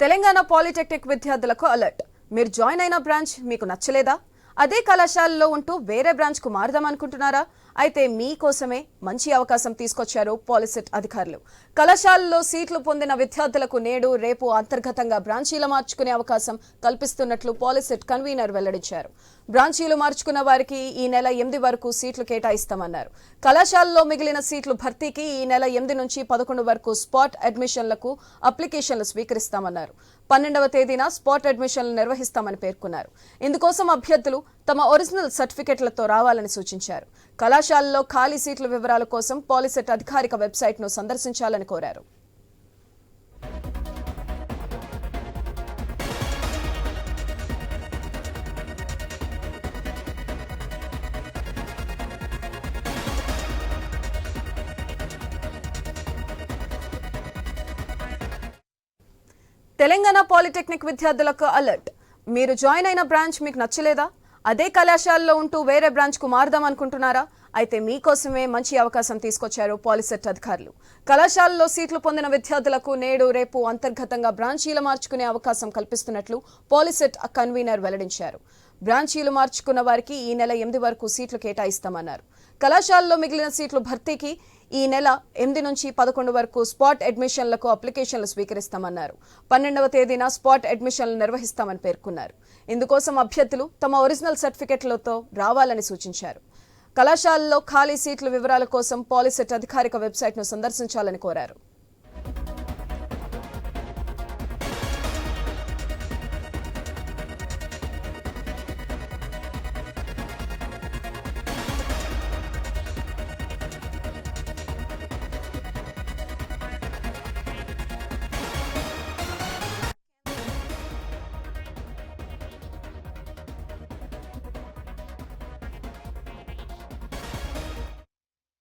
Telangana polytechnic విద్యార్థులకు alert. మీరు join అయిన బ్రాంచ్ మీకు నచ్చలేదా? అదే కళాశాలలో ఉంటూ వేరే బ్రాంచ్కు కు అనుకుంటున్నారా? అయితే మీకోసమే మంచి అవకాశం తీసుకొచ్చారు పాలిసెట్ అధికారులు. కళాశాలలో సీట్లు పొందిన విద్యార్థులకు నేడు రేపు అంతర్గతంగా బ్రాంచీల మార్చుకునే అవకాశం కల్పిస్తున్నట్లు పాలిసెట్ కన్వీనర్ వెల్లడించారు. బ్రాంచీలు మార్చుకున్న వారికి ఈ నెల ఎనిమిది వరకు సీట్లు కేటాయిస్తామన్నారు. కళాశాలలో మిగిలిన సీట్లు భర్తీకి ఈ నెల ఎనిమిది నుంచి పదకొండు వరకు స్పాట్ అడ్మిషన్లకు అప్లికేషన్లు స్వీకరిస్తామన్నారు. పన్నెండవ తేదీన స్పాట్ అడ్మిషన్లు నిర్వహిస్తామని పేర్కొన్నారు. ఇందుకోసం అభ్యర్థులు తమ ఒరిజినల్ సర్టిఫికెట్లతో రావాలని సూచించారు. కళాశాలలో ఖాళీ సీట్ల వివరాల కోసం పాలిసెట్ అధికారిక వెబ్సైట్ను సందర్శించాలని కోరారు. తెలంగాణ పాలిటెక్నిక్ విద్యార్థులకు అలర్ట్. మీరు జాయిన్ అయిన బ్రాంచ్ మీకు నచ్చలేదా? అదే కళాశాలలో ఉంటూ వేరే బ్రాంచ్కు అనుకుంటున్నారా? అయితే మీకోసమే మంచి అవకాశం తీసుకొచ్చారు పాలిసెట్ అధికారులు. కళాశాలలో సీట్లు పొందిన విద్యార్థులకు నేడు రేపు అంతర్గతంగా బ్రాంచీలు మార్చుకునే అవకాశం కల్పిస్తున్నట్లు పాలిసెట్ కన్వీనర్ వెల్లడించారు. బ్రాంచీలు మార్చుకున్న వారికి ఈ నెల ఎనిమిది వరకు సీట్లు కేటాయిస్తామన్నారు. కళాశాలలో మిగిలిన సీట్లు భర్తీకి ఈ నెల ఎనిమిది నుంచి పదకొండు వరకు స్పాట్ అడ్మిషన్లకు అప్లికేషన్లు స్వీకరిస్తామన్నారు. పన్నెండవ తేదీన స్పాట్ అడ్మిషన్లు నిర్వహిస్తామని పేర్కొన్నారు. ఇందుకోసం అభ్యర్థులు తమ ఒరిజినల్ సర్టిఫికెట్లతో రావాలని సూచించారు. కళాశాలలో ఖాళీ సీట్ల వివరాల కోసం పాలిసెట్ అధికారిక వెబ్సైట్ను సందర్శించాలని కోరారు.